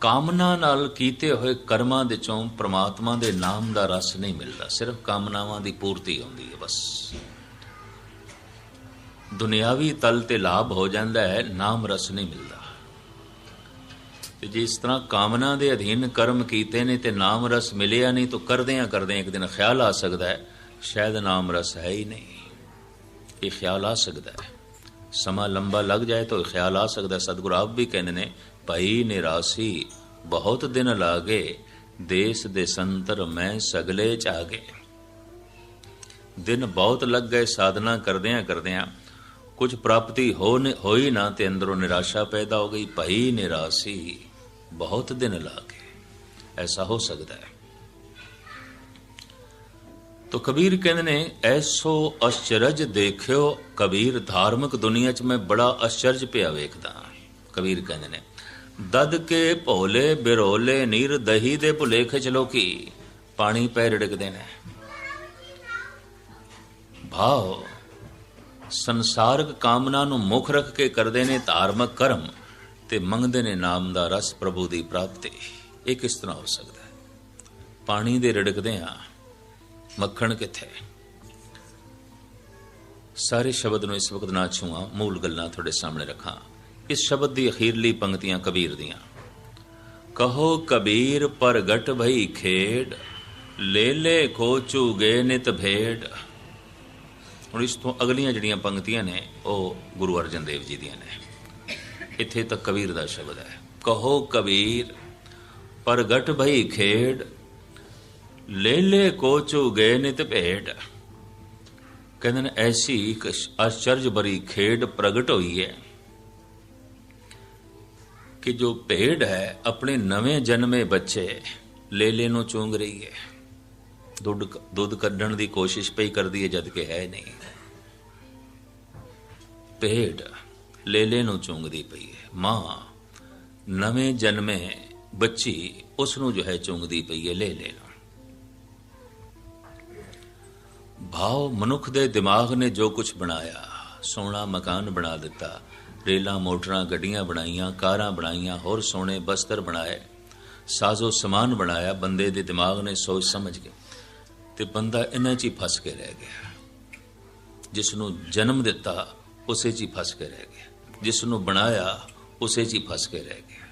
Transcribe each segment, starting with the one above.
ਕਾਮਨਾ ਨਾਲ ਕੀਤੇ ਹੋਏ ਕਰਮਾਂ ਦੇ ਚੋਂ ਪ੍ਰਮਾਤਮਾ ਦੇ ਨਾਮ ਦਾ ਰਸ ਨਹੀਂ ਮਿਲਦਾ। ਸਿਰਫ ਕਾਮਨਾਵਾਂ ਦੀ ਪੂਰਤੀ ਹੁੰਦੀ ਹੈ ਬਸ। ਦੁਨਿਆਵੀ ਤਲ ਤੇ ਲਾਭ ਹੋ ਜਾਂਦਾ ਹੈ, ਨਾਮ ਰਸ ਨਹੀਂ ਮਿਲਦਾ। ਤੇ ਜਿਸ ਤਰ੍ਹਾਂ ਕਾਮਨਾ ਦੇ ਅਧੀਨ ਕਰਮ ਕੀਤੇ ਨੇ ਤੇ ਨਾਮ ਰਸ ਮਿਲਿਆ ਨਹੀਂ ਤਾਂ ਕਰਦਿਆਂ ਕਰਦਿਆਂ ਇੱਕ ਦਿਨ ਖਿਆਲ ਆ ਸਕਦਾ ਹੈ, ਸ਼ਾਇਦ ਨਾਮ ਰਸ ਹੈ ਹੀ ਨਹੀਂ। ਇਹ ਖਿਆਲ ਆ ਸਕਦਾ ਹੈ। ਸਮਾਂ ਲੰਬਾ ਲੱਗ ਜਾਏ ਤਾਂ ਇਹ ਖਿਆਲ ਆ ਸਕਦਾ ਹੈ। ਸਤਿਗੁਰੂ ਆਪ ਵੀ ਕਹਿੰਦੇ ਨੇ ਭਈ ਨਿਰਾਸੀ, ਬਹੁਤ ਦਿਨ ਲਾਗੇ, ਦੇਸ ਦੇ ਸੰਤਰ ਮੈਂ ਸਗਲੇ ਚਾਗੇ। ਦਿਨ ਬਹੁਤ ਲੱਗ ਗਏ ਸਾਧਨਾ ਕਰਦਿਆਂ ਕਰਦਿਆਂ, ਕੁਝ ਪ੍ਰਾਪਤੀ ਹੋ ਨ- ਹੋਈ ਨਾ ਤੇ ਅੰਦਰੋਂ ਨਿਰਾਸ਼ਾ ਪੈਦਾ ਹੋ ਗਈ ਭਈ ਨਿਰਾਸੀ, ਬਹੁਤ ਦਿਨ ਲਾਗੇ। ਐਸਾ ਹੋ ਸਕਦਾ ਹੈ। ਤੋ ਕਬੀਰ ਕਹਿੰਦੇ ਨੇ, ਐਸੋ ਅਚਰਜ ਦੇਖਿਓ, ਕਬੀਰ ਧਾਰਮਿਕ ਦੁਨੀਆ 'ਚ ਮੈਂ ਬੜਾ ਅਚਰਜ ਪਿਆ ਵੇਖਦਾ। ਕਬੀਰ ਕਹਿੰਦੇ ਨੇ ਦਦ ਕੇ ਭੋਲੇ ਬਿਰੋਲੇ ਨੀਰ ਦਹੀ ਦੇ ਭੁਲੇਖ ਚ ਲੋਕੀ, ਪਾਣੀ ਪੈ ਰੜਕਦੇ ਨੇ। ਭਾਵ ਸੰਸਾਰਕ ਕਾਮਨਾ ਨੂੰ ਮੁੱਖ ਰੱਖ ਕੇ ਕਰਦੇ ਨੇ ਧਾਰਮਿਕ ਕਰਮ ਤੇ ਮੰਗਦੇ ਨੇ ਨਾਮ ਦਾ ਰਸ ਪ੍ਰਭੂ ਦੀ ਪ੍ਰਾਪਤੀ। ਇਹ ਕਿਸ ਤਰ੍ਹਾਂ ਹੋ ਸਕਦਾ ਹੈ? ਪਾਣੀ ਦੇ ਰੜਕਦੇ ਆ ਮੱਖਣ ਕਿੱਥੇ? ਸਾਰੇ ਸ਼ਬਦ ਨੂੰ ਇਸ ਵਕਤ ਨਾ ਛੂਆ ਮੂਲ ਗੱਲਾਂ ਤੁਹਾਡੇ ਸਾਹਮਣੇ ਰੱਖਾਂ। ਇਸ ਸ਼ਬਦ ਦੀ ਅਖੀਰਲੀ ਪੰਕਤੀਆਂ ਕਬੀਰ ਦੀਆਂ। ਕਹੋ ਕਬੀਰ, ਪ੍ਰਗਟ ਭਈ ਖੇਡ ਲੈ ਲੈ ਖੋਚੂ ਗਏ ਨਿਤ ਭੇਡ। ਹੁਣ ਇਸ ਤੋਂ ਅਗਲੀਆਂ ਜਿਹੜੀਆਂ ਪੰਕਤੀਆਂ ਨੇ, ਉਹ ਗੁਰੂ ਅਰਜਨ ਦੇਵ ਜੀ ਦੀਆਂ ਨੇ। ਇੱਥੇ ਤੱਕ ਕਬੀਰ ਦਾ ਸ਼ਬਦ ਹੈ। ਕਹੋ ਕਬੀਰ, ਪ੍ਰਗਟ ਭਈ ਖੇਡ ਲੈ ਲੈ ਕੋਚੂ ਗਏ ਨਿਤ ਭੇਡ। ਕਹਿੰਦੇ ਨੇ, ਐਸੀ ਇੱਕ ਆਸ਼ਚਰਜ ਭਰੀ ਖੇਡ ਪ੍ਰਗਟ ਹੋਈ ਹੈ। ਕਿ ਜੋ ਭੇਡ ਹੈ, ਆਪਣੇ ਨਵੇਂ ਜਨਮੇ ਬੱਚੇ ਲੇਲੇ ਨੂੰ ਚੂੰਗ ਰਹੀ ਹੈ। ਦੁੱਧ ਦੁੱਧ ਕੱਢਣ ਦੀ ਕੋਸ਼ਿਸ਼ ਪਈ ਕਰਦੀ ਹੈ, ਜਦ ਕਿ ਹੈ ਨਹੀਂ। ਭੇਡ ਲੇਲੇ ਨੂੰ ਚੂੰਗਦੀ ਪਈ ਹੈ। ਮਾਂ, ਨਵੇਂ ਜਨਮੇ ਬੱਚੀ ਉਸ ਨੂੰ ਜੋ ਹੈ, ਚੂੰਗਦੀ ਪਈ ਹੈ ਲੇਲੇ ਨੂੰ। ਭਾਵ ਮਨੁੱਖ ਦੇ ਦਿਮਾਗ ਨੇ ਜੋ ਕੁਝ ਬਣਾਇਆ, ਸੋਹਣਾ ਮਕਾਨ ਬਣਾ ਦਿੱਤਾ ਰੇਲਾਂ, ਮੋਟਰਾਂ, ਗੱਡੀਆਂ ਬਣਾਈਆਂ, ਕਾਰਾਂ ਬਣਾਈਆਂ, ਹੋਰ ਸੋਹਣੇ ਬਸਤਰ ਬਣਾਏ, ਸਾਜ਼ੋ ਸਮਾਨ ਬਣਾਇਆ, ਬੰਦੇ ਦੇ ਦਿਮਾਗ ਨੇ ਸੋਚ ਸਮਝ ਕੇ ਤੇ ਬੰਦਾ ਇਹਨਾਂ 'ਚ ਹੀ ਫਸ ਕੇ ਰਹਿ ਗਿਆ। ਜਿਸ ਨੂੰ ਜਨਮ ਦਿੱਤਾ, ਉਸੇ 'ਚ ਹੀ ਫਸ ਕੇ ਰਹਿ ਗਿਆ। ਜਿਸ ਨੂੰ ਬਣਾਇਆ, ਉਸੇ 'ਚ ਹੀ ਫਸ ਕੇ ਰਹਿ ਗਿਆ।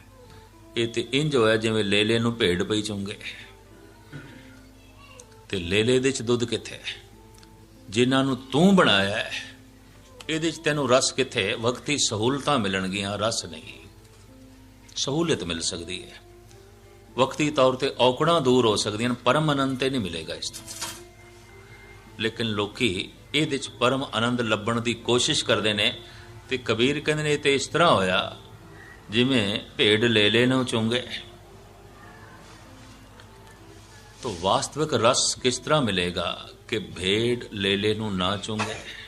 ਇਹ ਤੇ ਇੰਜ ਹੋਇਆ ਜਿਵੇਂ ਲੇਲੇ ਨੂੰ ਭੇਡ ਪਈ ਚੁੰਗੇ। ਤੇ ਲੇਲੇ ਦੇ 'ਚ ਦੁੱਧ ਕਿੱਥੇ ਹੈ? ਜਿਨ੍ਹਾਂ ਨੂੰ ਤੂੰ ਬਣਾਇਆ ਹੈ ਇਹਦੇ 'ਚ ਤੈਨੂੰ ਰਸ ਕਿੱਥੇ ਵਕਤੀ ਸਹੂਲਤਾਂ ਮਿਲਣਗੀਆਂ, ਰਸ ਨਹੀਂ। ਸਹੂਲਤ ਮਿਲ ਸਕਦੀ ਹੈ। ਵਕਤੀ ਤੌਰ ਤੇ ਔਕੜਾਂ ਦੂਰ ਹੋ ਸਕਦੀਆਂ ਪਰਮ ਆਨੰਦ ਤੇ ਨਹੀਂ ਮਿਲੇਗਾ ਇਸ ਤੋਂ। ਲੇਕਿਨ ਲੋਕੀ ਇਹਦੇ 'ਚ ਪਰਮ ਆਨੰਦ ਲੱਭਣ ਦੀ ਕੋਸ਼ਿਸ਼ ਕਰਦੇ ਨੇ ਤੇ ਕਬੀਰ ਕਹਿੰਦੇ ਨੇ ਤੇ ਇਸ ਤਰ੍ਹਾਂ ਹੋਇਆ, ਜਿਵੇਂ ਭੇਡ ਲੈ ਲੈ ਨੂੰ ਚੁੰਗੇ। ਤੋ ਵਾਸਤਵਿਕ ਰਸ ਕਿਸ ਤਰ੍ਹਾਂ ਮਿਲੇਗਾ ਕਿ ਭੇਡ ਲੈ ਲੈ ਨੂੰ ਨਾ ਚੁੰਗੇ?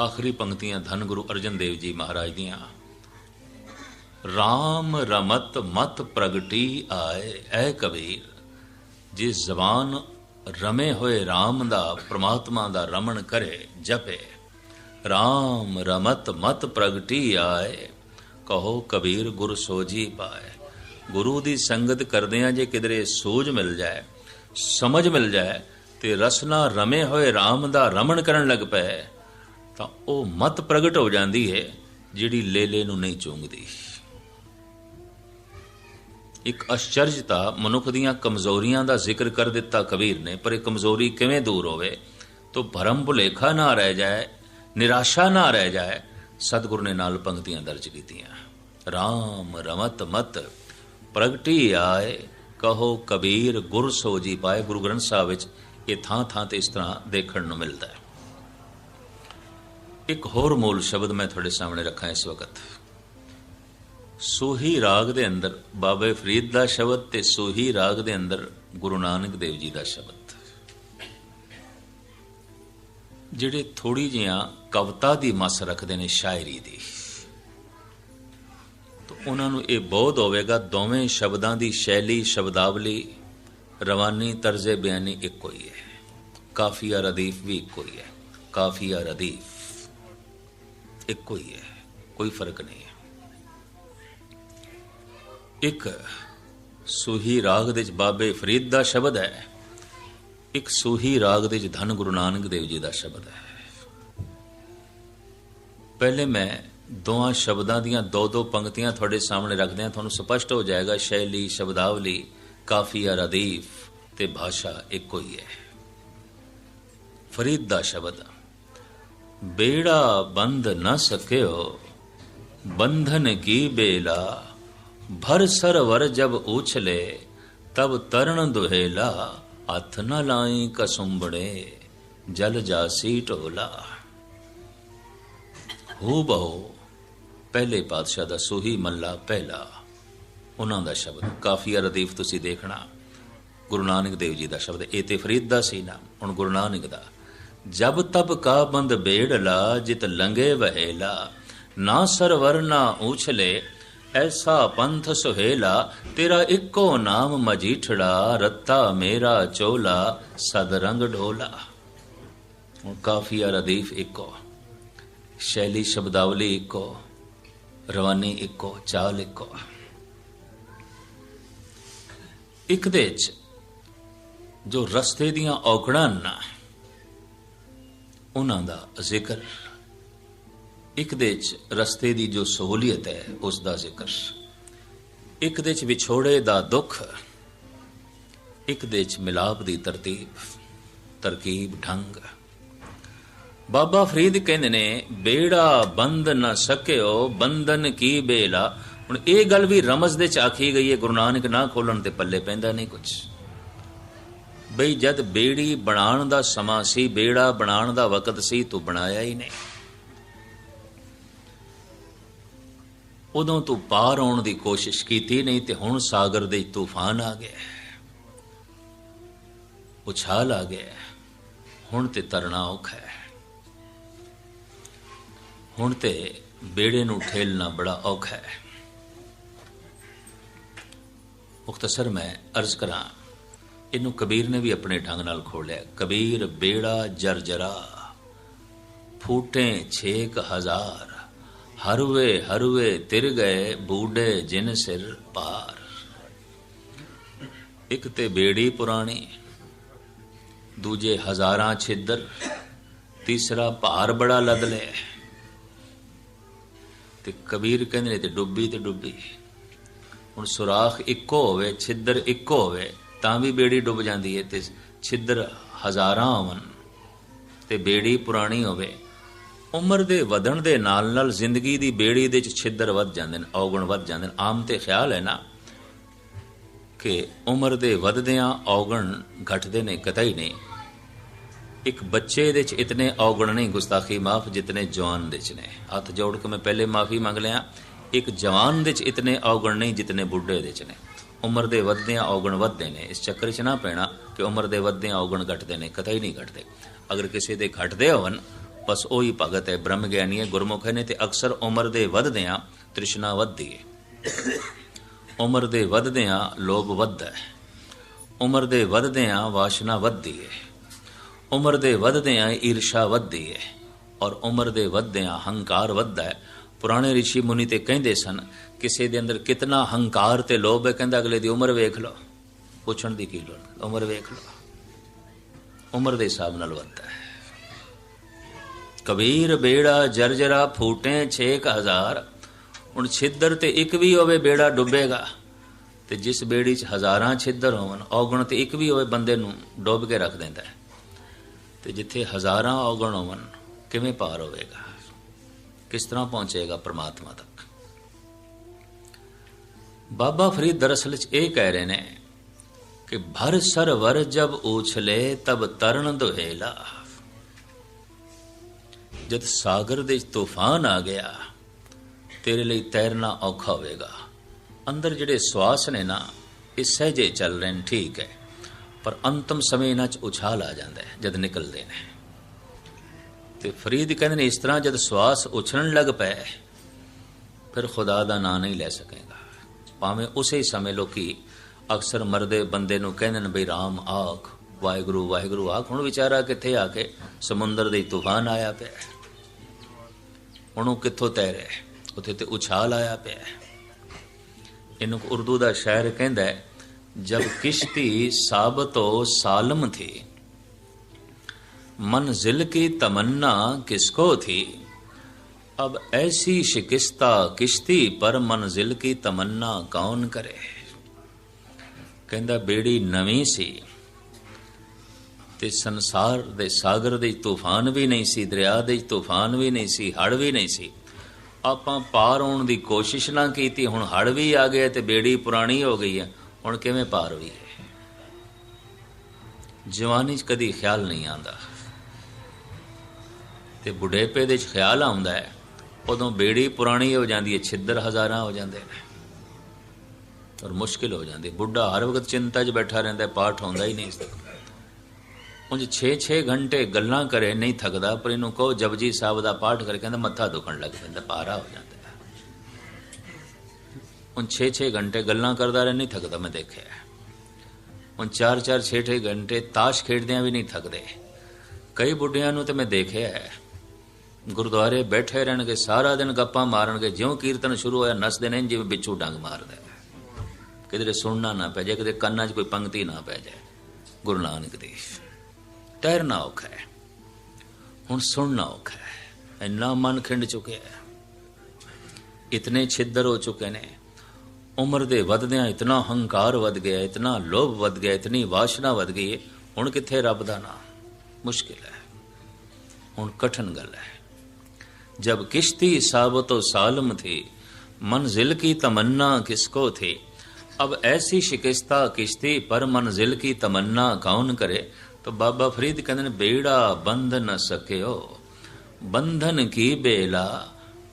ਆਖਰੀ ਪੰਕਤੀਆਂ ਧੰਨ ਗੁਰੂ ਅਰਜਨ ਦੇਵ ਜੀ ਮਹਾਰਾਜ ਦੀਆਂ। RAM ਰਮਤ ਮਤ ਪ੍ਰਗਟੀ ਆਏ, ਐ ਕਬੀਰ, ਜਿਸ ਜ਼ਬਾਨ ਰਮੇ ਹੋਏ RAM ਦਾ, ਪ੍ਰਮਾਤਮਾ ਦਾ ਰਮਣ ਕਰੇ, ਜਪੇ। RAM ਰਮਤ ਮਤ ਪ੍ਰਗਟੀ ਆਏ, ਕਹੋ ਕਬੀਰ ਗੁਰ ਸੋਜੀ ਪਾਏ। ਗੁਰੂ ਦੀ ਸੰਗਤ ਕਰਦਿਆਂ ਜੇ ਕਿਧਰੇ ਸੋਝ ਮਿਲ ਜਾਏ, ਸਮਝ ਮਿਲ ਜਾਏ, ਤੇ ਰਸਨਾ ਰਮੇ ਹੋਏ RAM ਦਾ ਰਮਣ ਕਰਨ ਲੱਗ ਪਏ। ਤਾਂ ਉਹ ਮਤ ਪ੍ਰਗਟ ਹੋ ਜਾਂਦੀ ਹੈ, ਜਿਹੜੀ ਲੇਲੇ ਨੂੰ ਨਹੀਂ ਚੁੰਗਦੀ। ਇੱਕ ਅਸ਼ਚਰਜਤਾ ਮਨੁੱਖ ਦੀਆਂ ਕਮਜ਼ੋਰੀਆਂ ਦਾ ਜ਼ਿਕਰ ਕਰ ਦਿੱਤਾ ਕਬੀਰ ਨੇ, ਪਰ ਇਹ ਕਮਜ਼ੋਰੀ ਕਿਵੇਂ ਦੂਰ ਹੋਵੇ? ਤੋ ਭਰਮ ਭੁਲੇਖਾ ਨਾ ਰਹਿ ਜਾਏ, ਨਿਰਾਸ਼ਾ ਨਾ ਰਹਿ ਜਾਏ, ਸਤਿਗੁਰ ਨੇ ਨਾਲ ਪੰਕਤੀਆਂ ਦਰਜ ਕੀਤੀਆਂ। RAM ਰਮਤ ਮਤ, ਪ੍ਰਗਟੀ ਆਏ, ਕਹੋ ਕਬੀਰ ਗੁਰ ਸੋਜੀ ਪਾਏ, ਗੁਰੂ ਗ੍ਰੰਥ ਸਾਹਿਬ ਵਿੱਚ ਇਹ ਥਾਂ ਥਾਂ ਤੇ ਇਸ ਤਰ੍ਹਾਂ ਦੇਖਣ ਨੂੰ ਮਿਲਦਾ ਹੈ। ਇੱਕ ਹੋਰ ਮੂਲ ਸ਼ਬਦ ਮੈਂ ਤੁਹਾਡੇ ਸਾਹਮਣੇ ਰੱਖਾਂ ਇਸ ਵਕਤ। ਸੋਹੀ ਰਾਗ ਦੇ ਅੰਦਰ ਬਾਬੇ ਫਰੀਦ ਦਾ ਸ਼ਬਦ ਤੇ ਸੋਹੀ ਰਾਗ ਦੇ ਅੰਦਰ ਗੁਰੂ ਨਾਨਕ ਦੇਵ ਜੀ ਦਾ ਸ਼ਬਦ। ਜਿਹੜੇ ਥੋੜੀ ਜਿਹੀਆਂ ਕਵਿਤਾ ਦੀ ਮਸ ਰੱਖਦੇ ਨੇ ਸ਼ਾਇਰੀ ਦੀ। ਤਾਂ ਉਹਨਾਂ ਨੂੰ ਇਹ ਬੋਧ ਹੋਵੇਗਾ ਦੋਵੇਂ ਸ਼ਬਦਾਂ ਦੀ ਸ਼ੈਲੀ, ਸ਼ਬਦਾਵਲੀ, ਰਵਾਨੀ, ਤਰਜ਼ੇ, ਬਿਆਨੀ ਇੱਕੋ ਹੀ ਹੈ। ਕਾਫੀਆ ਰਦੀਫ ਵੀ ਇੱਕੋ ਹੀ ਹੈ। ਕਾਫੀਆ ਰਦੀਫ ਇੱਕੋ ਹੀ ਹੈ, ਕੋਈ ਫ਼ਰਕ ਨਹੀਂ ਹੈ। ਇੱਕ ਸੂਹੀ ਰਾਗ ਦੇ ਵਿੱਚ ਬਾਬੇ ਫਰੀਦ ਦਾ ਸ਼ਬਦ ਹੈ, ਇੱਕ ਸੂਹੀ ਰਾਗ ਦੇ ਵਿੱਚ ਧੰਨ ਗੁਰੂ ਨਾਨਕ ਦੇਵ ਜੀ ਦਾ ਸ਼ਬਦ ਹੈ। ਪਹਿਲੇ ਮੈਂ ਦੋਹਾਂ ਸ਼ਬਦਾਂ ਦੀਆਂ ਦੋ ਦੋ ਪੰਕਤੀਆਂ ਤੁਹਾਡੇ ਸਾਹਮਣੇ ਰੱਖਦੇ ਹਾਂ ਤੁਹਾਨੂੰ ਸਪਸ਼ਟ ਹੋ ਜਾਏਗਾ, ਸ਼ੈਲੀ, ਸ਼ਬਦਾਵਲੀ ਕਾਫੀਆ ਰਦੀਫ ਤੇ ਭਾਸ਼ਾ ਇੱਕੋ ਹੀ ਹੈ। ਫਰੀਦ ਦਾ ਸ਼ਬਦ ਬੇੜਾ ਬੰਦ ਨ ਸਕਿਓ, ਬੰਧਨ ਕੀ ਬੇਲਾ? ਭਰ ਸਰਵਰ ਜਬ ਉਛਲੇ ਤਬ ਤਰਨ ਦੁਹੇਲਾ, ਹੱਥ ਨ ਲਾਈ ਕਸੁੰਬੜੇ, ਜਲ ਜਾਸੀ ਢੋਲਾ। ਹੂ ਬਹੁ, ਪਹਿਲੇ ਪਾਤਸ਼ਾਹ ਦਾ ਸੋਹੀ ਮੱਲਾ ਪਹਿਲਾ। ਉਹਨਾਂ ਦਾ ਸ਼ਬਦ ਕਾਫੀਆ ਰਦੀਫ ਤੁਸੀਂ ਦੇਖਣਾ। ਗੁਰੂ ਨਾਨਕ ਦੇਵ ਜੀ ਦਾ ਸ਼ਬਦ, ਇਹ ਤੇ ਫਰੀਦ ਦਾ ਸੀ ਨਾ ਹੁਣ ਗੁਰੂ ਨਾਨਕ ਦਾ। ਜਬ ਤਬ ਕਾ ਬੰਦ ਬੇੜਲਾ ਜਿਤ ਲੰਗੇ ਵਹੇਲਾ ਨਾ ਸਰਵਰ ਨਾ ਉਛਲੇ ਐਸਾ ਪੰਥ ਸੁਹੇਲਾ ਤੇਰਾ ਇੱਕੋ ਨਾਮ ਮਜੀਠੜਾ ਰੱਤਾ ਮੇਰਾ ਚੋਲਾ, ਸਦ ਰੰਗ ਢੋਲਾ ਹੁਣ ਕਾਫੀਆ ਰਦੀਫ ਇੱਕੋ, ਸ਼ੈਲੀ ਸ਼ਬਦਾਵਲੀ ਇੱਕੋ, ਰਵਾਨੀ ਇੱਕੋ, ਚਾਲ ਇੱਕੋ। ਇੱਕ ਦੇ ਚ ਜੋ ਰਸਤੇ ਦੀਆਂ ਔਕੜਾਂ ਨਾ ਉਹਨਾਂ ਦਾ ਜ਼ਿਕਰ। ਇੱਕ ਦੇ ਚ ਰਸਤੇ ਦੀ ਜੋ ਸਹੂਲੀਅਤ ਹੈ, ਉਸ ਦਾ ਜ਼ਿਕਰ। ਇੱਕ ਦੇ ਚ ਵਿਛੋੜੇ ਦਾ ਦੁੱਖ, ਇੱਕ ਦੇ ਚ ਮਿਲਾਪ ਦੀ ਤਰਤੀਬ, ਤਰਕੀਬ ਢੰਗ। ਬਾਬਾ ਫਰੀਦ ਕਹਿੰਦੇ ਨੇ, ਬੇੜਾ ਬੰਦ ਨਾ ਸਕਿਓ, ਬੰਧਨ ਕੀ ਬੇਲਾ? ਹੁਣ ਇਹ ਗੱਲ ਵੀ ਰਮਜ਼ ਦੇ ਚ ਆਖੀ ਗਈ ਹੈ, ਗੁਰੂ ਨਾਨਕ ਨਾ ਖੋਲਣ ਤੇ ਪੱਲੇ ਪੈਂਦਾ ਨਹੀਂ ਕੁਝ ਬਈ ਜਦ ਬੇੜੀ ਬਣਾਉਣ ਦਾ ਸਮਾਂ ਸੀ, ਬੇੜਾ ਬਣਾਉਣ ਦਾ ਵਕਤ ਸੀ, ਤੂੰ ਬਣਾਇਆ ਹੀ ਨਹੀਂ। ਉਦੋਂ ਤੂੰ ਪਾਰ ਆਉਣ ਦੀ ਕੋਸ਼ਿਸ਼ ਕੀਤੀ ਨਹੀਂ ਤੇ ਹੁਣ ਸਾਗਰ ਦੇ ਤੂਫਾਨ ਆ ਗਿਆ ਉਛਾਲ ਆ ਗਿਆ। ਹੁਣ ਤੇ ਤਰਨਾ ਔਖਾ ਹੈ। ਹੁਣ ਤੇ ਬੇੜੇ ਨੂੰ ਠੇਲਣਾ ਬੜਾ ਔਖਾ ਹੈ। ਮੁਖਤਸਰ ਮੈਂ ਅਰਜ਼ ਕਰਾਂ ਇਹਨੂੰ ਕਬੀਰ ਨੇ ਵੀ ਆਪਣੇ ਢੰਗ ਨਾਲ ਖੋਲਿਆ ਕਬੀਰ, ਬੇੜਾ, ਜਰਜਰਾ, ਫੂਟੇ 6000 ਹਰਵੇ ਹਰਵੇ ਤਿਰ ਗਏ ਬੂਡੇ ਜਿਨ ਸਿਰ ਪਾਰ। ਇੱਕ ਤੇ ਬੇੜੀ ਪੁਰਾਣੀ, ਦੂਜੇ ਹਜ਼ਾਰਾਂ ਛਿੱਦਰ, ਤੀਸਰਾ ਭਾਰ ਬੜਾ ਲੱਦ ਲਿਆ। ਤੇ ਕਬੀਰ ਕਹਿੰਦੇ ਨੇ ਤੇ ਡੁੱਬੀ ਤੇ ਡੁੱਬੀ। ਹੁਣ ਸੁਰਾਖ ਇੱਕੋ ਹੋਵੇ, ਛਿੱਦਰ ਇੱਕੋ ਹੋਵੇ ਤਾਂ ਵੀ ਬੇੜੀ ਡੁੱਬ ਜਾਂਦੀ ਹੈ ਤੇ ਛਿੱਦਰ ਹਜ਼ਾਰਾਂ ਹੋਵਨ ਤੇ ਬੇੜੀ ਪੁਰਾਣੀ ਹੋਵੇ। ਉਮਰ ਦੇ ਵਧਣ ਦੇ ਨਾਲ ਨਾਲ ਜ਼ਿੰਦਗੀ ਦੀ ਬੇੜੀ ਦੇ ਵਿੱਚ ਛਿੱਦਰ ਵੱਧ ਜਾਂਦੇ ਨੇ, ਔਗਣ ਵੱਧ ਜਾਂਦੇ ਨੇ। ਆਮ ਤੇ ਖਿਆਲ ਹੈ ਨਾ ਕਿ ਉਮਰ ਦੇ ਵਧਦਿਆਂ ਔਗਣ ਘਟਦੇ ਨੇ ਕਤਈ ਨਹੀਂ। ਇੱਕ ਬੱਚੇ ਦੇ ਚ ਇਤਨੇ ਔਗਣ ਨਹੀਂ, ਗੁਸਤਾਖੀ ਮਾਫ ਜਿਤਨੇ ਜਵਾਨ ਦੇ ਚ ਨੇ। ਹੱਥ ਜੋੜ ਕੇ ਮੈਂ ਪਹਿਲੇ ਮਾਫੀ ਮੰਗ ਲਿਆ। ਇੱਕ ਜਵਾਨ ਦੇ ਚ ਇਤਨੇ ਔਗਣ ਨਹੀਂ ਜਿਤਨੇ ਬੁੱਢੇ ਦੇ ਚ ਨੇ। ਉਮਰ ਦੇ ਵੱਧਦਿਆਂ ਔਗਣ ਵੱਧਦੇ ਨੇ। ਇਸ ਚੱਕਰ 'ਚ ਨਾ ਪੈਣਾ ਕਿ ਉਮਰ ਦੇ ਵਧਦਿਆਂ ਔਗਣ ਘਟਦੇ ਨੇ, ਕਤਈ ਨਹੀਂ ਘਟਦੇ। ਅਗਰ ਕਿਸੇ ਦੇ ਘਟਦੇ ਹੋਣ ਬਸ ਉਹੀ ਭਗਤ ਹੈ, ਬ੍ਰਹਮ ਗਿਆਨੀ ਹੈ, ਗੁਰਮੁਖ ਨੇ ਤੇ ਅਕਸਰ ਉਮਰ ਦੇ ਵਧਦਿਆਂ ਤ੍ਰਿਸ਼ਨਾ ਵੱਧਦੀ ਹੈ ਉਮਰ ਦੇ ਵਧਦਿਆਂ ਲੋਭ ਵੱਧਦਾ ਹੈ। ਉਮਰ ਦੇ ਵਧਦਿਆਂ ਵਾਸ਼ਨਾ ਵੱਧਦੀ ਹੈ ਉਮਰ ਦੇ ਵਧਦਿਆਂ ਈਰਸ਼ਾ ਵੱਧਦੀ ਹੈ ਔਰ ਉਮਰ ਦੇ ਵਧਦਿਆਂ ਹੰਕਾਰ ਵੱਧਦਾ ਹੈ। ਪੁਰਾਣੇ ઋષਿ ਮੁਨੀ ਤੇ ਕਹਿੰਦੇ ਸਨ ਕਿਸੇ ਦੇ ਅੰਦਰ ਕਿਤਨਾ ਹੰਕਾਰ ਤੇ ਲੋਭ ਹੈ, ਕਹਿੰਦਾ ਅਗਲੇ ਦੀ ਉਮਰ ਵੇਖ ਲਓ। ਪੁੱਛਣ ਦੀ ਕੀ ਲੋੜ? ਉਮਰ ਵੇਖ ਲਓ। ਉਮਰ ਦੇ ਹਿਸਾਬ ਨਾਲ ਵੱਧਦਾ ਹੈ। ਕਬੀਰ, ਬੇੜਾ, ਜਰਜਰਾ, ਫੂਟੇ 6000 ਹੁਣ ਛਿੱਦਰ ਤੇ ਇੱਕ ਵੀ ਹੋਵੇ ਬੇੜਾ ਡੁੱਬੇਗਾ, ਤੇ ਜਿਸ ਬੇੜੀ 'ਚ ਹਜ਼ਾਰਾਂ ਛਿੱਦਰ ਹੋਣ ਔਗਣ ਤੇ ਇੱਕ ਵੀ ਹੋਵੇ ਬੰਦੇ ਨੂੰ ਡੁੱਬ ਕੇ ਰੱਖ ਦਿੰਦਾ ਹੈ। ਤੇ ਜਿੱਥੇ ਹਜ਼ਾਰਾਂ ਔਗਣ ਹੋਣ ਕਿਵੇਂ ਪਾਰ ਹੋਵੇਗਾ? ਕਿਸ ਤਰ੍ਹਾਂ ਪਹੁੰਚੇਗਾ ਪ੍ਰਮਾਤਮਾ ਤੱਕ? ਬਾਬਾ ਫਰੀਦ ਦਰਅਸਲ ਚ ਇਹ ਕਹਿ ਰਹੇ ਨੇ ਕਿ ਭਰ ਸਰਵਰ ਜਬ ਉਛਲੇ ਤਬ ਤਰਨ ਦੁਹੇਲਾ। ਜਦ ਸਾਗਰ ਦੇ ਤੂਫਾਨ ਆ ਗਿਆ, ਤੇਰੇ ਲਈ ਤੈਰਨਾ ਔਖਾ ਹੋਵੇਗਾ। ਅੰਦਰ ਜਿਹੜੇ ਸਵਾਸ ਨੇ ਨਾ, ਇਹ ਸਹਜੇ ਚੱਲ ਰਹੇ ਨੇ, ਠੀਕ ਹੈ। ਪਰ ਅੰਤਮ ਸਮੇਂ ਇਹਨਾਂ ਚ ਉਛਾਲ ਆ ਜਾਂਦਾ ਹੈ, ਜਦ ਨਿਕਲਦੇ ਨੇ। ਤੇ ਫਰੀਦ ਕਹਿੰਦੇ ਨੇ, ਇਸ ਤਰ੍ਹਾਂ ਜਦ ਸਵਾਸ ਉਛਲਣ ਲੱਗ ਪਏ, ਫਿਰ ਖੁਦਾ ਦਾ ਨਾਂ ਨਹੀਂ ਲੈ ਸਕੇ ਭਾਵੇਂ ਉਸੇ ਸਮੇਂ ਲੋਕੀ ਅਕਸਰ ਮਰਦੇ ਬੰਦੇ ਨੂੰ ਕਹਿੰਦੇ ਨੇ ਬਈ, ਰਾਮ ਆਖ, ਵਾਹਿਗੁਰੂ ਵਾਹਿਗੁਰੂ ਆਖ। ਹੁਣ ਵਿਚਾਰਾ ਕਿੱਥੇ ਆ ਕੇ ਸਮੁੰਦਰ ਦੇ ਤੂਫਾਨ ਆਇਆ ਪਿਆ ਹੁਣ ਉਹ ਕਿੱਥੋਂ ਤੈਰ ਰਿਹਾ ਉੱਥੇ ਤੇ ਉਛਾਲ ਆਇਆ ਪਿਆ ਇਹਨੂੰ ਉਰਦੂ ਦਾ ਸ਼ਾਇਰ ਕਹਿੰਦਾ ਹੈ, ਜਬ ਕਿਸ਼ਤੀ ਸਾਬਤੋ ਸਾਲਮ ਥੀ ਮੰਜ਼ਿਲ ਕੀ ਤਮੰਨਾ ਕਿਸਕੋ ਥੀ? अब ऐसी शिकिस्ता किश्ती पर मंजिल की तमन्ना कौन करे ਕਹਿੰਦਾ ਬੇੜੀ ਨਵੀਂ ਸੀ ਤੇ ਸੰਸਾਰ ਦੇ ਸਾਗਰ ਦੇ ਤੂਫਾਨ ਵੀ ਨਹੀਂ ਸੀ ਦਰਿਆ ਦੇ ਤੂਫਾਨ ਵੀ ਨਹੀਂ ਸੀ ਹੜ ਵੀ ਨਹੀਂ ਸੀ ਆਪਾਂ ਪਾਰ ਹੋਣ ਦੀ ਕੋਸ਼ਿਸ਼ ਨਾ ਕੀਤੀ ਹੁਣ ਹੜ ਵੀ ਆ ਗਿਆ ਤੇ ਬੇੜੀ ਪੁਰਾਣੀ ਹੋ ਗਈ ਹੈ ਹੁਣ ਕਿਵੇਂ ਪਾਰ ਹੋਈ ਹੈ ਜਵਾਨੀ 'ਚ ਕਦੀ ਖਿਆਲ ਨਹੀਂ ਆਉਂਦਾ ਤੇ ਬੁਢੇਪੇ ਦੇ ਚ ਖਿਆਲ ਆਉਂਦਾ ਹੈ ਉਦੋਂ ਬੇੜੀ ਪੁਰਾਣੀ ਹੋ ਜਾਂਦੀ ਹੈ, ਛਿੱਦਰ ਹਜ਼ਾਰਾਂ ਹੋ ਜਾਂਦੇ ਨੇ। ਔਰ ਮੁਸ਼ਕਿਲ ਹੋ ਜਾਂਦੀ ਬੁੱਢਾ ਹਰ ਵਕਤ ਚਿੰਤਾ 'ਚ ਬੈਠਾ ਰਹਿੰਦਾ ਪਾਠ ਹੁੰਦਾ ਹੀ ਨਹੀਂ ਇਸ ਤੱਕ। ਉਂਝ 6-6 ਘੰਟੇ ਗੱਲਾਂ ਕਰੇ, ਨਹੀਂ ਥੱਕਦਾ, ਪਰ ਇਹਨੂੰ ਕਹੋ, ਜਪਜੀ ਸਾਹਿਬ ਦਾ ਪਾਠ ਕਰੇ ਕਹਿੰਦਾ ਮੱਥਾ ਦੁਖਣ ਲੱਗ ਪੈਂਦਾ ਪਾਰਾ ਹੋ ਜਾਂਦਾ ਹੁਣ ਉਂਝ 6-6 ਘੰਟੇ ਗੱਲਾਂ ਕਰਦਾ ਰਹੇ, ਨਹੀਂ ਥੱਕਦਾ ਮੈਂ ਦੇਖਿਆ ਹੁਣ 4-4 6-6 ਘੰਟੇ ਤਾਸ਼ ਖੇਡਦਿਆਂ ਵੀ ਨਹੀਂ ਥੱਕਦੇ। ਕਈ ਬੁੱਢਿਆਂ ਨੂੰ ਤੇ ਮੈਂ ਦੇਖਿਆ ਹੈ ਗੁਰਦੁਆਰੇ ਬੈਠੇ ਰਹਿਣਗੇ, ਸਾਰਾ ਦਿਨ ਗੱਪਾਂ ਮਾਰਨਗੇ, ਜਿਉਂ ਕੀਰਤਨ ਸ਼ੁਰੂ ਹੋਇਆ, ਨੱਸਦੇ ਨੇ, ਜਿਵੇਂ ਬਿੱਛੂ ਡੰਗ ਮਾਰਦਾ ਕਿਧਰੇ ਸੁਣਨਾ ਨਾ ਪੈ ਜਾਏ ਕਿਤੇ ਕੰਨਾਂ 'ਚ ਕੋਈ ਪੰਕਤੀ ਨਾ ਪੈ ਜਾਏ। ਗੁਰੂ ਨਾਨਕ ਦੇਵ ਤੈਰਨਾ ਔਖਾ ਹੈ। ਹੁਣ ਸੁਣਨਾ ਔਖਾ ਹੈ। ਇੰਨਾ ਮਨ ਖਿੰਡ ਚੁੱਕਿਆ ਹੈ। ਇਤਨੇ ਛਿੱਦਰ ਹੋ ਚੁੱਕੇ ਨੇ। ਉਮਰ ਦੇ ਵਧਦਿਆਂ ਇਤਨਾ ਹੰਕਾਰ ਵੱਧ ਗਿਆ, ਇਤਨਾ ਲੋਭ ਵੱਧ ਗਿਆ, ਇਤਨੀ ਵਾਸ਼ਨਾ ਵੱਧ ਗਈ ਹੁਣ ਕਿੱਥੇ ਰੱਬ ਦਾ ਨਾਮ? ਮੁਸ਼ਕਿਲ ਹੈ। ਹੁਣ ਕਠਨ ਗੱਲ ਹੈ। जब किश्ती साबतो सालम थी मंजिल की तमन्ना किसको थी अब ऐसी शिकस्ता किश्ती पर मंजिल की तमन्ना कौन करे तो बाबा फरीद कहते ने बेड़ा बंध न सके बंधन की बेला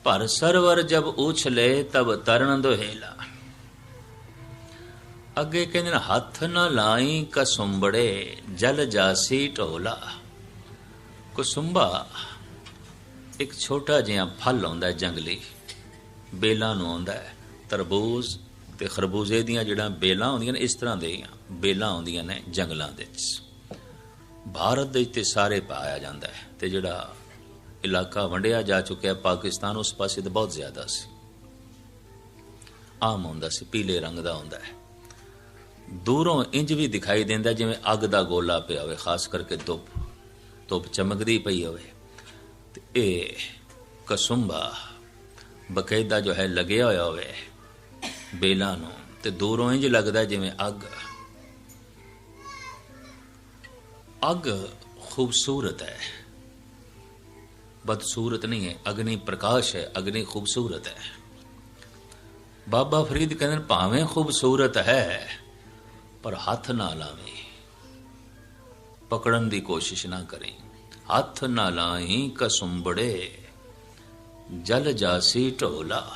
पर सरवर जब उछले तब तरण दोहेला ਅੱਗੇ ਕਹਿੰਦੇ ਨੇ ਹੱਥ ਨਾ ਲਾਈ ਕਸੁੰਬੜੇ ਜਲ ਜਾਸੀ ਢੋਲਾ ਕੁਸੁੰਬਾ ਇੱਕ ਛੋਟਾ ਜਿਹਾ ਫਲ ਆਉਂਦਾ ਜੰਗਲੀ, ਬੇਲਾਂ ਨੂੰ ਆਉਂਦਾ ਹੈ, ਤਰਬੂਜ਼ ਤੇ ਖਰਬੂਜ਼ੇ ਦੀਆਂ ਜਿਹੜਾ ਬੇਲਾਂ ਹੁੰਦੀਆਂ ਨੇ, ਇਸ ਤਰ੍ਹਾਂ ਦੇ ਬੇਲਾਂ ਆਉਂਦੀਆਂ ਨੇ ਜੰਗਲਾਂ ਦੇ ਵਿੱਚ। ਭਾਰਤ ਦੇ ਤੇ ਸਾਰੇ ਪਾਇਆ ਜਾਂਦਾ ਹੈ ਤੇ ਜਿਹੜਾ ਇਲਾਕਾ ਵੰਡਿਆ ਜਾ ਚੁੱਕਿਆ ਪਾਕਿਸਤਾਨ, ਉਸ ਪਾਸੇ ਤਾਂ ਬਹੁਤ ਜ਼ਿਆਦਾ ਸੀ। ਆਮ ਹੁੰਦਾ ਸੀ, ਪੀਲੇ ਰੰਗ ਦਾ ਹੁੰਦਾ ਹੈ। ਦੂਰੋਂ ਇੰਜ ਵੀ ਦਿਖਾਈ ਦਿੰਦਾ ਜਿਵੇਂ ਅੱਗ ਦਾ ਗੋਲਾ ਪਿਆ ਹੋਵੇ, ਖਾਸ ਕਰਕੇ ਧੁੱਪ ਧੁੱਪ ਚਮਕਦੀ ਪਈ ਹੋਵੇ। ਇਹ ਕਸੁੰਬਾ ਬਕਾਇਦਾ ਜੋ ਹੈ ਲੱਗਿਆ ਹੋਇਆ ਹੋਵੇ ਬੇਲਾਂ ਨੂੰ ਤੇ ਦੂਰੋਂ ਇੰਜ ਲੱਗਦਾ ਜਿਵੇਂ ਅੱਗ। ਅੱਗ ਖੂਬਸੂਰਤ ਹੈ। ਬਦਸੂਰਤ ਨਹੀਂ ਹੈ ਅਗਨੀ ਪ੍ਰਕਾਸ਼ ਹੈ ਅਗਨੀ ਖੂਬਸੂਰਤ ਹੈ। ਬਾਬਾ ਫਰੀਦ ਕਹਿੰਦੇ ਨੇ, ਭਾਵੇਂ ਖੂਬਸੂਰਤ ਹੈ ਪਰ ਹੱਥ ਨਾ ਲਾਵੇਂ ਪਕੜਨ ਦੀ ਕੋਸ਼ਿਸ਼ ਨਾ ਕਰੇ। ਹੱਥ ਨਾ ਲਾਈ ਕਸੁੰਬੜੇ ਜਲ ਜਾਸੀ ਢੋਲਾ,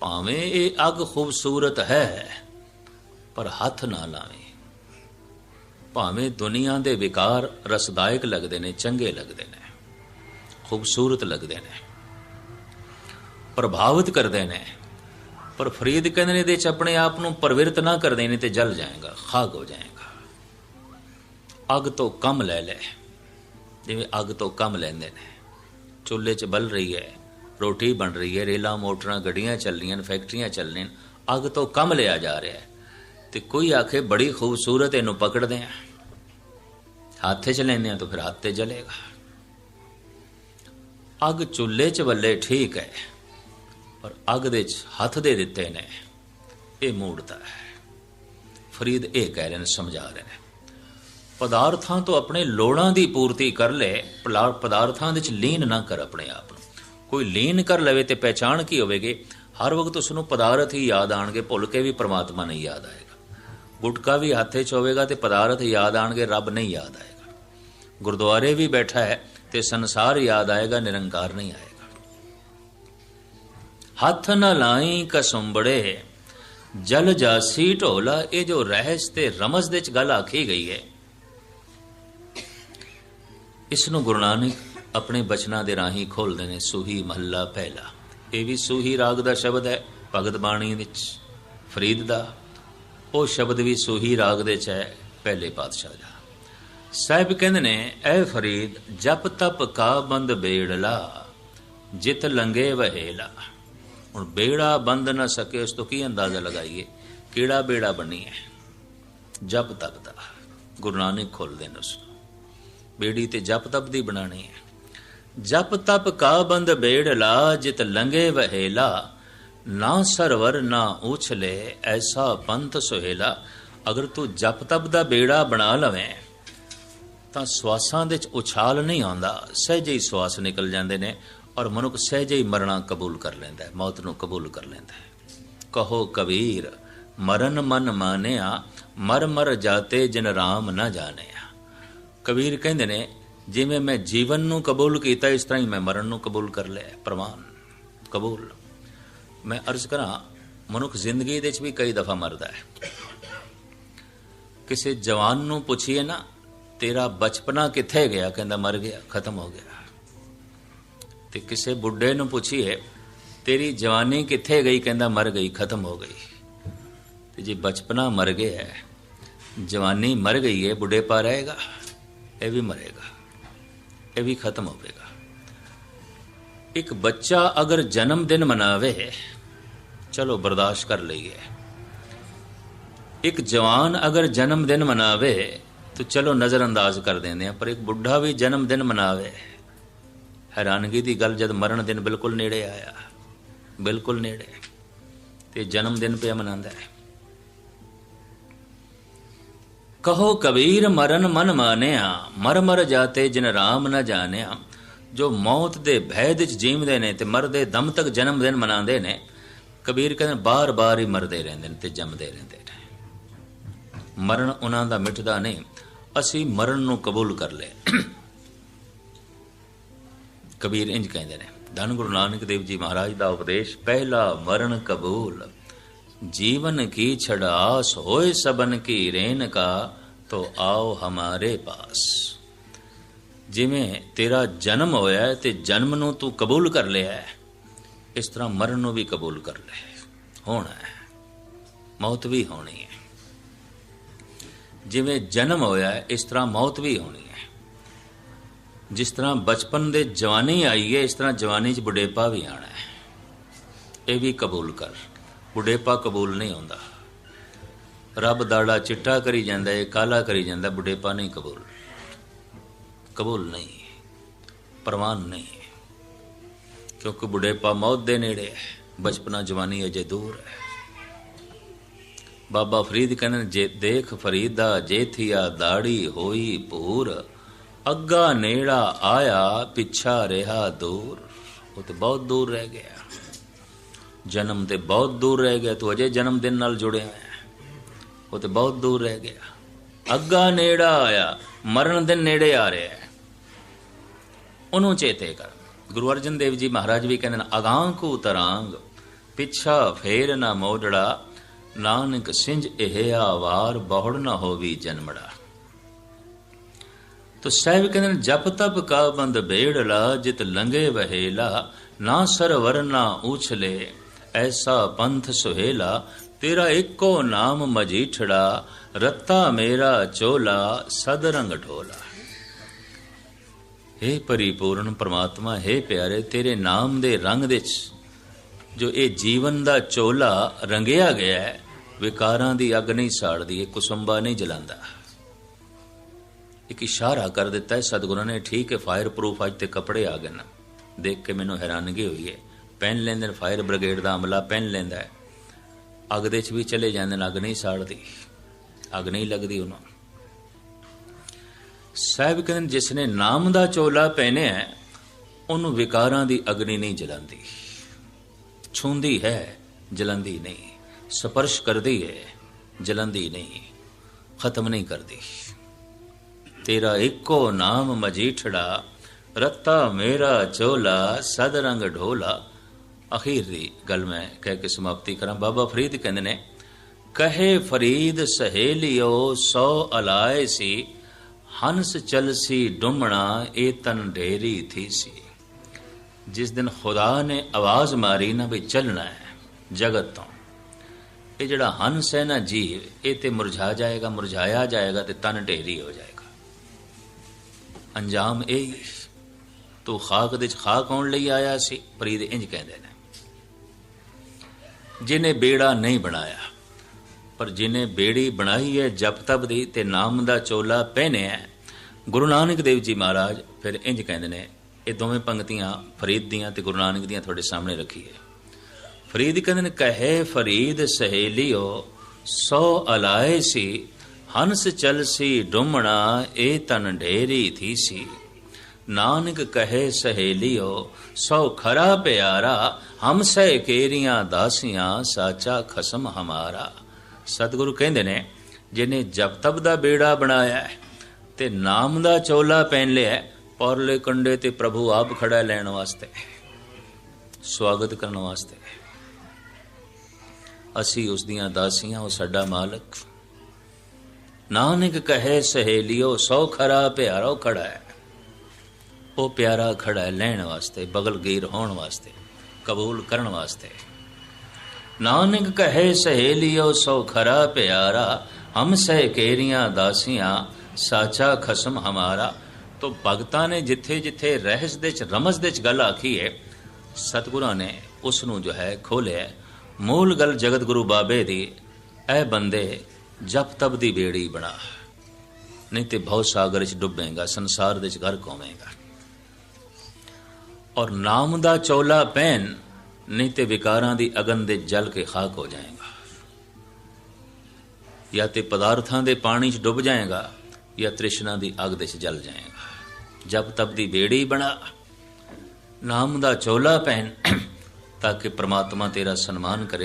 ਭਾਵੇਂ ਇਹ ਅੱਗ ਖੂਬਸੂਰਤ ਹੈ, ਪਰ ਹੱਥ ਨਾ ਲਾਵੇਂ ਭਾਵੇਂ ਦੁਨੀਆ ਦੇ ਵਿਕਾਰ ਰਸਦਾਇਕ ਲੱਗਦੇ ਨੇ, ਚੰਗੇ ਲੱਗਦੇ ਨੇ, ਖੂਬਸੂਰਤ ਲੱਗਦੇ ਨੇ, ਪ੍ਰਭਾਵਿਤ ਕਰਦੇ ਨੇ, ਪਰ ਫਰੀਦ ਕਹਿੰਦੇ ਨੇ ਇਹਦੇ ਚ ਆਪਣੇ ਆਪ ਨੂੰ ਪਰਵਿਰਤ ਨਾ ਕਰਦੇ ਨੇ ਤੇ ਜਲ ਜਾਏਗਾ ਖਾਗ ਹੋ ਜਾਏਗਾ। ਅੱਗ ਤੋਂ ਕੰਮ ਲੈ ਲੈ। ਜਿਵੇਂ ਅੱਗ ਤੋਂ ਕੰਮ ਲੈਂਦੇ ਨੇ। ਚੁੱਲ੍ਹੇ 'ਚ ਬਲ ਰਹੀ ਹੈ, ਰੋਟੀ ਬਣ ਰਹੀ ਹੈ, ਰੇਲਾਂ, ਮੋਟਰਾਂ, ਗੱਡੀਆਂ ਚੱਲ ਰਹੀਆਂ ਨੇ, ਫੈਕਟਰੀਆਂ ਚੱਲ ਰਹੀਆਂ ਨੇ, ਅੱਗ ਤੋਂ ਕੰਮ ਲਿਆ ਜਾ ਰਿਹਾ ਹੈ। ਤੇ ਕੋਈ ਆਖੇ ਬੜੀ ਖੂਬਸੂਰਤ ਇਹਨੂੰ ਪਕੜਦੇ ਆ। ਹੱਥ 'ਚ ਲੈਂਦੇ ਆ ਤਾਂ ਫਿਰ ਹੱਥ ਤੇ ਜਲੇਗਾ। ਅੱਗ ਚੁੱਲ੍ਹੇ 'ਚ ਬੱਲੇ ਠੀਕ ਹੈ, ਪਰ ਅੱਗ ਦੇ 'ਚ ਹੱਥ ਦੇ ਦਿੱਤੇ ਨੇ, ਇਹ ਮੂੜਦਾ ਹੈ। ਫਰੀਦ ਇਹ ਕਹਿ ਰਹੇ ਨੇ, ਸਮਝਾ ਰਹੇ ਨੇ। ਪਦਾਰਥਾਂ ਤੋਂ ਆਪਣੇ ਲੋੜਾਂ ਦੀ ਪੂਰਤੀ ਕਰ ਲੈ, ਪਲਾ- ਪਦਾਰਥਾਂ ਦੇ ਚ ਲੀਨ ਨਾ ਕਰ ਆਪਣੇ ਆਪ ਨੂੰ। ਕੋਈ ਲੀਨ ਕਰ ਲਵੇ ਤੇ ਪਹਿਚਾਣ ਕੀ ਹੋਵੇਗੀ? ਹਰ ਵਕਤ ਉਸ ਨੂੰ ਪਦਾਰਥ ਹੀ ਯਾਦ ਆਣਗੇ, ਭੁੱਲ ਕੇ ਵੀ ਪਰਮਾਤਮਾ ਨਹੀਂ ਯਾਦ ਆਏਗਾ। ਗੁਟਕਾ ਵੀ ਹੱਥੇ 'ਚ ਹੋਵੇਗਾ ਤੇ ਪਦਾਰਥ ਯਾਦ ਆਣਗੇ, ਰੱਬ ਨਹੀਂ ਯਾਦ ਆਏਗਾ। ਗੁਰਦੁਆਰੇ ਵੀ ਬੈਠਾ ਹੈ ਤੇ ਸੰਸਾਰ ਯਾਦ ਆਏਗਾ, ਨਿਰੰਕਾਰ ਨਹੀਂ ਆਏਗਾ। ਹੱਥ ਨਾ ਲਾਈ ਕਸੁੰਬੜੇ, ਜਲ ਜਾਸੀ ਢੋਲਾ, ਇਹ ਜੋ ਰਹਿਸ ਤੇ ਰਮਜ਼ ਦੇ ਚ ਗੱਲ ਆਖੀ ਗਈ ਹੈ ਇਸ ਨੂੰ ਗੁਰੂ ਨਾਨਕ ਆਪਣੇ ਬਚਨਾਂ ਦੇ ਰਾਹੀਂ ਖੋਲਦੇ ਨੇ, ਸੂਹੀ ਮਹੱਲਾ ਪਹਿਲਾ। ਇਹ ਵੀ ਸੂਹੀ ਰਾਗ ਦਾ ਸ਼ਬਦ ਹੈ, ਭਗਤ ਬਾਣੀ ਵਿੱਚ। ਫਰੀਦ ਦਾ, ਉਹ ਸ਼ਬਦ ਵੀ ਸੂਹੀ ਰਾਗ ਦੇ ਚ ਹੈ, ਪਹਿਲੇ ਪਾਤਸ਼ਾਹ ਦਾ। ਸਾਹਿਬ ਕਹਿੰਦੇ ਨੇ, ਐ ਫਰੀਦ, ਜਪ ਤਪ ਕਾ ਬੰਦ ਬੇੜਲਾ, ਜਿਤ ਲੰਗੇ ਵਹੇਲਾ। ਹੁਣ ਬੇੜਾ ਬੰਦ ਨਾ ਸਕੇ, ਉਸ ਤੋਂ ਕੀ ਅੰਦਾਜ਼ਾ ਲਗਾਈਏ? ਕਿਹੜਾ ਬੇੜਾ ਬਣੀ ਹੈ ਜਪ ਤਪ ਦਾ। ਗੁਰੂ ਨਾਨਕ ਖੋਲਦੇ ਨੇ ਉਸ ਨੂੰ। ਬੇੜੀ ਤੇ ਜਪ ਤਪ ਦੀ ਬਣਾਣੀ ਹੈ। ਜਪ ਤਪ ਕਾ ਬੰਦ ਬੇੜਲਾ ਜਿਤ ਲੰਗੇ ਵਹੇਲਾ। ਨਾ ਸਰਵਰ ਨਾ ਉਛਲੇ ਐਸਾ ਪੰਥ ਸੁਹੇਲਾ। ਅਗਰ ਤੂੰ ਜਪ ਤਪ ਦਾ ਬੇੜਾ ਬਣਾ ਲਵੇਂ, ਤਾਂ ਸਵਾਸਾਂ ਦੇ ਵਿੱਚ ਉਛਾਲ ਨਹੀਂ ਆਉਂਦਾ। ਸਹਿਜੇ ਹੀ ਸਵਾਸ ਨਿਕਲ ਜਾਂਦੇ ਨੇ ਔਰ ਮਨੁੱਖ ਸਹਿਜੇ ਹੀ ਮਰਨਾ ਕਬੂਲ ਕਰ ਲੈਂਦਾ ਹੈ, ਮੌਤ ਨੂੰ ਕਬੂਲ ਕਰ ਲੈਂਦਾ ਹੈ। ਕਹੋ ਕਬੀਰ, ਮਰਨ ਮਨ ਮਾਨਿਆ, ਮਰ ਮਰ ਜਾਤੇ ਜਿਨ ਰਾਮ ਨਾ ਜਾਣਿਆ। ਕਬੀਰ ਕਹਿੰਦੇ ਨੇ, ਜਿਵੇਂ ਮੈਂ ਜੀਵਨ ਨੂੰ ਕਬੂਲ ਕੀਤਾ, ਇਸ ਤਰ੍ਹਾਂ ਹੀ ਮੈਂ ਮਰਨ ਨੂੰ ਕਬੂਲ ਕਰ ਲਿਆ ਪ੍ਰਮਾਨ ਕਬੂਲ। ਮੈਂ ਅਰਜ਼ ਕਰਾਂ, ਮਨੁੱਖ ਜ਼ਿੰਦਗੀ ਦੇ ਵਿੱਚ ਵੀ ਕਈ ਦਫਾ ਮਰਦਾ ਹੈ। ਕਿਸੇ ਜਵਾਨ ਨੂੰ ਪੁੱਛੀਏ ਨਾ, ਤੇਰਾ ਬਚਪਨਾ ਕਿੱਥੇ ਗਿਆ, ਕਹਿੰਦਾ ਮਰ ਗਿਆ, ਖਤਮ ਹੋ ਗਿਆ। ਤੇ ਕਿਸੇ ਬੁੱਢੇ ਨੂੰ ਪੁੱਛੀਏ, ਤੇਰੀ ਜਵਾਨੀ ਕਿੱਥੇ ਗਈ, ਕਹਿੰਦਾ ਮਰ ਗਈ, ਖਤਮ ਹੋ ਗਈ। ਤੇ ਜੇ ਬਚਪਨਾ ਮਰ ਗਿਆ ਜਵਾਨੀ ਮਰ ਗਈ ਹੈ, ਬੁੱਢੇ ਪਾ ਰਹੇਗਾ। ਇਹ ਵੀ ਮਰੇਗਾ, ਇਹ ਵੀ ਖਤਮ ਹੋਵੇਗਾ। ਇੱਕ ਬੱਚਾ ਅਗਰ ਜਨਮ ਦਿਨ ਮਨਾਵੇ, ਚਲੋ ਬਰਦਾਸ਼ਤ ਕਰ ਲਈਏ। ਇੱਕ ਜਵਾਨ ਅਗਰ ਜਨਮ ਦਿਨ ਮਨਾਵੇ, ਤਾਂ ਚਲੋ ਨਜ਼ਰ ਅੰਦਾਜ਼ ਕਰ ਦਿੰਦੇ ਆ, ਪਰ ਇੱਕ ਬੁੱਢਾ ਵੀ ਜਨਮ ਦਿਨ ਮਨਾਵੇ, ਹੈਰਾਨਗੀ ਦੀ ਗੱਲ, ਜਦ ਮਰਨ ਦਿਨ ਬਿਲਕੁਲ ਨੇੜੇ ਆਇਆ, ਬਿਲਕੁਲ ਨੇੜੇ, ਤੇ ਜਨਮ ਦਿਨ ਪਿਆ ਮਨਾਉਂਦਾ ਹੈ। ਕਹੋ ਕਬੀਰ ਮਰਨ ਮਨ ਮਾਨਿਆ, ਮਰ ਮਰ ਜਾਤੇ ਜਿਨ ਰਾਮ ਨ ਜਾਣਿਆ। ਜੋ ਮੌਤ ਦੇ ਭੈ ਵਿੱਚ ਜੀਵਦੇ ਨੇ ਤੇ ਮਰਦੇ ਦਮ ਤੱਕ ਜਨਮ ਦਿਨ ਮਨਾਉਂਦੇ ਨੇ, ਕਬੀਰ ਕਹਿੰਦੇ ਬਾਰ-ਬਾਰ ਹੀ ਮਰਦੇ ਰਹਿੰਦੇ ਨੇ ਤੇ ਜੰਮਦੇ ਰਹਿੰਦੇ ਨੇ। ਮਰਨ ਉਹਨਾਂ ਦਾ ਮਿਟਦਾ ਨਹੀਂ, ਅਸੀਂ ਮਰਨ ਨੂੰ ਕਬੂਲ ਕਰ ਲਏ। ਕਬੀਰ ਇੰਜ ਕਹਿੰਦੇ ਨੇ, ਧੰਨ ਗੁਰੂ ਨਾਨਕ ਦੇਵ ਜੀ ਮਹਾਰਾਜ ਦਾ ਉਪਦੇਸ਼, ਪਹਿਲਾ ਮਰਨ ਕਬੂਲ। जीवन की छड़ास होए सबन की रेन का तो आओ हमारे पास ਜਿਵੇਂ ਤੇਰਾ ਜਨਮ ਹੋਇਆ ਹੈ ਤੇ ਜਨਮ ਨੂੰ ਤੂੰ ਕਬੂਲ ਕਰ ਲਿਆ ਹੈ ਇਸ ਤਰ੍ਹਾਂ ਮਰਨ ਨੂੰ ਵੀ ਕਬੂਲ ਕਰ ਲੈ ਹੋਣਾ ਹੈ ਮੌਤ ਵੀ ਹੋਣੀ ਹੈ ਜਿਵੇਂ ਜਨਮ ਹੋਇਆ ਹੈ ਇਸ ਤਰ੍ਹਾਂ ਮੌਤ ਵੀ ਹੋਣੀ ਹੈ ਜਿਸ ਤਰ੍ਹਾਂ ਬਚਪਨ ਦੇ ਜਵਾਨੀ ਆਈ ਹੈ ਇਸ ਤਰ੍ਹਾਂ ਜਵਾਨੀ 'ਚ ਬੁਢੇਪਾ ਵੀ ਆਣਾ ਹੈ ਇਹ ਵੀ ਕਬੂਲ ਕਰ ਬੁਢੇਪਾ ਕਬੂਲ ਨਹੀਂ ਆਉਂਦਾ। ਰੱਬ ਦਾੜਾ ਚਿੱਟਾ ਕਰੀ ਜਾਂਦਾ ਹੈ ਕਾਲਾ ਕਰੀ ਜਾਂਦਾ, ਬੁਢੇਪਾ ਨਹੀਂ ਕਬੂਲ। ਕਬੂਲ ਨਹੀਂ ਪ੍ਰਵਾਨ ਨਹੀਂ। ਕਿਉਂਕਿ ਬੁਢੇਪਾ ਮੌਤ ਦੇ ਨੇੜੇ ਹੈ, ਬਚਪਨਾ ਜਵਾਨੀ ਅਜੇ ਦੂਰ ਹੈ। ਬਾਬਾ ਫਰੀਦ ਕਹਿੰਦੇ ਜੇ ਦੇਖ ਫਰੀਦਾ ਜੇਥੀਆ ਦਾੜੀ ਹੋਈ ਪੂਰ ਅੱਗਾ ਨੇੜਾ ਆਇਆ, ਪਿੱਛਾ ਰਿਹਾ ਦੂਰ। ਉਹ ਤੇ ਬਹੁਤ ਦੂਰ ਰਹਿ ਗਿਆ। ਜਨਮ ਤੇ ਬਹੁਤ ਦੂਰ ਰਹਿ ਗਿਆ, ਤੂੰ ਅਜੇ ਜਨਮ ਦਿਨ ਨਾਲ ਜੁੜਿਆ ਹੋਇਆ ਉਹ ਤੇ ਬਹੁਤ ਦੂਰ ਰਹਿ ਗਿਆ। ਅੱਗਾ ਨੇੜਾ ਆਇਆ, ਮਰਨ ਦਿਨ ਨੇੜੇ ਆ ਰਿਹਾ ਹੈ। ਉਹਨੂੰ ਚੇਤੇ ਕਰ। ਗੁਰੂ ਅਰਜਨ ਦੇਵ ਜੀ ਮਹਾਰਾਜ ਵੀ ਕਹਿੰਦੇ ਨੇ ਅਗਾਂ ਕੋ ਤਰਾਂਗ, ਪਿੱਛਾ ਫੇਰ ਨਾ ਮੋੜੜਾ, ਨਾਨਕ ਸਿੰਜ ਇਹ ਆਵਾਰ, ਬਹੁੜ ਨਾ ਹੋਵੀ ਜਨਮੜਾ। ਤੋ ਸਾਹਿਬ ਕਹਿੰਦੇ ਨੇ, ਜਪ ਤਪ ਕਾ ਬੰਦ ਬੇੜਲਾ, ਜਿਤ ਲੰਗੇ ਵਹੇਲਾ, ਨਾ ਸਰਵਰ ਨਾ ਉਛਲੇ ਐਸਾ ਪੰਥ ਸੁਹੇਲਾ, ਤੇਰਾ ਇੱਕੋ ਨਾਮ ਮਜੀਠੜਾ, ਰੱਤਾ ਮੇਰਾ ਚੋਲਾ, ਸਦ ਰੰਗ ਢੋਲਾ। हे ਪਰਿਪੂਰਨ ਪ੍ਰਮਾਤਮਾ हे ਪਿਆਰੇ, ਤੇਰੇ ਨਾਮ ਦੇ ਰੰਗ ਦੇ ਜੋ ਇਹ ਜੀਵਨ ਦਾ ਚੋਲਾ ਰੰਗਿਆ ਗਿਆ ਹੈ, ਵਿਕਾਰਾਂ ਦੀ ਅੱਗ ਨਹੀਂ ਸਾੜਦੀ, ਇਹ ਕੁਸੰਬਾ ਨਹੀਂ ਜਲਾਉਂਦਾ। ਇੱਕ ਇਸ਼ਾਰਾ ਕਰ ਦਿੱਤਾ ਹੈ, ਸਤਿਗੁਰਾਂ ਨੇ, ਠੀਕ ਹੈ ਫਾਇਰ ਪ੍ਰੂਫ ਅੱਜ ਤੇ ਕੱਪੜੇ ਆ ਗਏ ਨਾ। ਦੇਖ ਕੇ ਮੈਨੂੰ ਹੈਰਾਨਗੀ ਹੋਈ ਹੈ। ਪਹਿਨ ਲੈਂਦੇ ਨੇ ਫਾਇਰ ਬ੍ਰਿਗੇਡ ਦਾ ਅਮਲਾ ਪਹਿਨ ਲੈਂਦਾ ਹੈ। ਅੱਗ ਦੇ ਚ ਵੀ ਚਲੇ ਜਾਂਦੇ ਨੇ ਅੱਗ ਨਹੀਂ ਸਾੜਦੀ। ਅੱਗ ਨਹੀਂ ਲੱਗਦੀ ਉਹਨਾਂ। ਸਾਹਿਬ ਕਹਿੰਦੇ ਜਿਸ ਨੇ ਨਾਮ ਦਾ ਚੋਲਾ ਪਹਿਨਿਆ ਹੈ, ਉਹਨੂੰ ਵਿਕਾਰਾਂ ਦੀ ਅਗਨੀ ਨਹੀਂ ਜਲਾਂਦੀ। ਛੂੰਦੀ ਹੈ ਜਲੰਦੀ ਨਹੀਂ। ਸਪਰਸ਼ ਕਰਦੀ ਹੈ ਜਲੰਦੀ ਨਹੀਂ। ਖਤਮ ਨਹੀਂ ਕਰਦੀ। ਤੇਰਾ ਇੱਕੋ ਨਾਮ ਮਜੀਠੜਾ ਰੱਤਾ ਮੇਰਾ ਚੋਲਾ ਸਦ ਰੰਗ ਢੋਲਾ। ਅਖੀਰ ਦੀ ਗੱਲ ਮੈਂ ਕਹਿ ਕੇ ਸਮਾਪਤੀ ਕਰਾਂ। ਬਾਬਾ ਫਰੀਦ ਕਹਿੰਦੇ ਨੇ, ਕਹੇ ਫਰੀਦ ਸਹੇਲਿਓ, ਸੋ ਅਲਾਏ ਸੀ, ਹੰਸ ਚਲਸੀ ਡੁੰਮਣਾ, ਇਹ ਤਨ ਢੇਰੀ ਥੀ ਸੀ। ਜਿਸ ਦਿਨ ਖੁਦਾ ਨੇ ਆਵਾਜ਼ ਮਾਰੀ ਨਾ ਵੀ ਚੱਲਣਾ ਹੈ ਜਗਤ ਤੋਂ। ਇਹ ਜਿਹੜਾ ਹੰਸ ਹੈ ਨਾ ਜੀਵ, ਇਹ ਤੇ ਮੁਰਝਾ ਜਾਏਗਾ, ਮੁਰਝਾਇਆ ਜਾਏਗਾ ਤੇ ਤਨ ਢੇਰੀ ਹੋ ਜਾਏਗਾ। ਅੰਜਾਮ ਇਹ ਤੂੰ ਖਾਕ ਦੇ ਚ ਖਾਕ ਆਉਣ ਲਈ ਆਇਆ ਸੀ? ਫਰੀਦ ਇੰਜ ਕਹਿੰਦੇ ਨੇ। ਜਿਨੇ ਬੇੜਾ ਨਹੀਂ ਬਣਾਇਆ, ਪਰ ਜਿਨੇ ਬੇੜੀ ਬਣਾਈ ਹੈ, ਜਪ ਤਪ ਦੀ ਤੇ ਨਾਮ ਦਾ ਚੋਲਾ ਪਹਿਨਿਆ ਗੁਰੂ ਨਾਨਕ ਦੇਵ ਜੀ ਮਹਾਰਾਜ ਫਿਰ ਇੰਜ ਕਹਿੰਦੇ ਨੇ, ਇਹ ਦੋਵੇਂ ਪੰਕਤੀਆਂ ਫਰੀਦ ਦੀਆਂ ਤੇ ਗੁਰੂ ਨਾਨਕ ਦੀਆਂ ਤੁਹਾਡੇ ਸਾਹਮਣੇ ਰੱਖੀਏ ਫਰੀਦ ਕਹਿੰਦੇ ਨੇ, ਕਹੇ ਫਰੀਦ ਸਹੇਲਿਓ, ਸੋ ਅਲਾਏ ਸੀ, ਹੰਸ ਚਲ ਸੀ ਡੁੰਮਣਾ, ਇਹ ਤਨ ਢੇਰੀ ਥੀ ਸੀ। ਨਾਨਕ ਕਹੇ ਸਹੇਲਿਓ ਸੋ ਖਰਾ ਪਿਆਰਾ ਹਮ ਸਹਿ ਕੇਰੀਆਂ ਦਾਸੀਆਂ ਸਾਚਾ ਖਸਮ ਹਮਾਰਾ। ਸਤਿਗੁਰੂ ਕਹਿੰਦੇ ਨੇ ਜਿਨੇ ਜਪ ਤਪ ਦਾ ਬੇੜਾ ਬਣਾਇਆ ਤੇ ਨਾਮ ਦਾ ਚੋਲਾ ਪਹਿਨ ਲਿਆ ਹੈ, ਪਰਲੇ ਕੰਡੇ ਤੇ ਪ੍ਰਭੂ ਆਪ ਖੜਾ ਲੈਣ ਵਾਸਤੇ ਸਵਾਗਤ ਕਰਨ ਵਾਸਤੇ। ਅਸੀਂ ਉਸ ਦੀਆਂ ਦਾਸੀਆਂ ਉਹ ਸਾਡਾ ਮਾਲਕ। ਨਾਨਕ ਕਹੇ ਸਹੇਲਿਓ ਸੌ ਖਰਾ ਪਿਆਰੋ ਖੜਾ ਹੈ। ਉਹ ਪਿਆਰਾ ਖੜਾ ਹੈ ਲੈਣ ਵਾਸਤੇ ਬਗਲਗੀਰ ਹੋਣ ਵਾਸਤੇ, ਕਬੂਲ ਕਰਨ ਵਾਸਤੇ। ਨਾਨਕ ਕਹੇ ਸਹੇਲਿਓ, ਸੋ ਖਰਾ ਪਿਆਰਾ, ਹਮ ਸਹਿ ਕੇਰੀਆਂ ਦਾਸੀਆਂ, ਸਾਚਾ ਖਸਮ ਹਮਾਰਾ। ਤੋ ਭਗਤਾਂ ਨੇ ਜਿੱਥੇ ਜਿੱਥੇ ਰਹਿਸ ਦੇ ਚ ਰਮਜ਼ ਦੇ ਚ ਗੱਲ ਆਖੀ ਹੈ ਸਤਿਗੁਰਾਂ ਨੇ ਉਸ ਨੂੰ ਜੋ ਹੈ ਖੋਲਿਆ ਮੂਲ ਗੱਲ ਜਗਤ ਗੁਰੂ ਬਾਬੇ ਦੀ, ਐ ਬੰਦੇ ਜਪ ਤਪ ਦੀ ਬੇੜੀ ਬਣਾ। ਨਹੀਂ ਤੇ ਭਉ ਸਾਗਰ ਚ ਡੁੱਬੇਗਾ, ਸੰਸਾਰ ਦੇ ਚ ਘਰ ਕੋਵੇਂਗਾ ਔਰ ਨਾਮ ਦਾ ਚੌਲਾ ਪਹਿਨ ਨਹੀਂ ਤੇ ਵਿਕਾਰਾਂ ਦੀ ਅਗਨ ਦੇ ਜਲ ਕੇ ਖਾਕ ਹੋ ਜਾਏਗਾ। ਜਾਂ ਤੇ ਪਦਾਰਥਾਂ ਦੇ ਪਾਣੀ 'ਚ ਡੁੱਬ ਜਾਏਗਾ, ਜਾਂ ਤ੍ਰਿਸ਼ਨਾ ਦੀ ਅਗ ਦੇ 'ਚ ਜਲ ਜਾਏਗਾ। ਜਬ ਤਬ ਦੀ ਬੇੜੀ ਬਣਾ, ਨਾਮ ਦਾ ਚੌਲਾ ਪਹਿਨ ਤਾਂ ਕਿ ਪ੍ਰਮਾਤਮਾ ਤੇਰਾ ਸਨਮਾਨ ਕਰੇ।